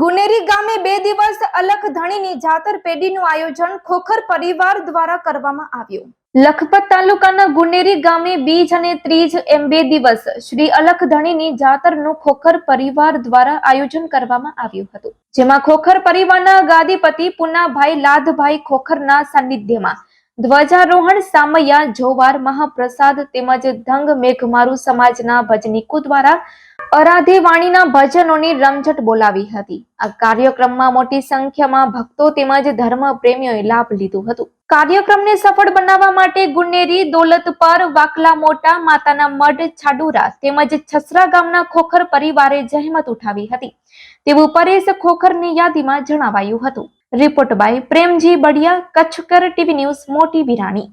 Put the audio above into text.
ગુનેરી ગામે બે દિવસ અલખ ધણીની જાતર પેઢીનું આયોજન ખોખર પરિવાર દ્વારા કરવામાં આવ્યું. લખપત તાલુકાના ગુનેરી ગામે બીજ અને ત્રીજ એમ બે દિવસ શ્રી અલખ ધણીની જાતરનું ખોખર પરિવાર દ્વારા આયોજન કરવામાં આવ્યું હતું. જેમાં ખોખર પરિવારના ગાદીપતિ પુનાભાઈ લાધભાઈ ખોખરના સાનિધ્યમાં ધ્વજારોહણ સામૈયા, જોવાર, મહાપ્રસાદ તેમજ ધંગ મેઘમારુ સમાજના ભજનીકો દ્વારા અરાધે વાણીના ભજનોની રમઝટ બોલાવી હતી. આ કાર્યક્રમમાં મોટી સંખ્યામાં ભક્તો તેમજ ધર્મ પ્રેમીઓએ લાભ લીધું હતું. કાર્યક્રમને સફળ બનાવવા માટે ગુનેરી દોલતપર વાકલા મોટા, માતાના મઢ, છાડુરા તેમજ છસરા ગામના ખોખર પરિવારે જહેમત ઉઠાવી હતી. તેવું પરેશ ખોખરની યાદીમાં જણાવાયું હતું. Report by Premji Badiya કચ્છકર TV news Moti Virani.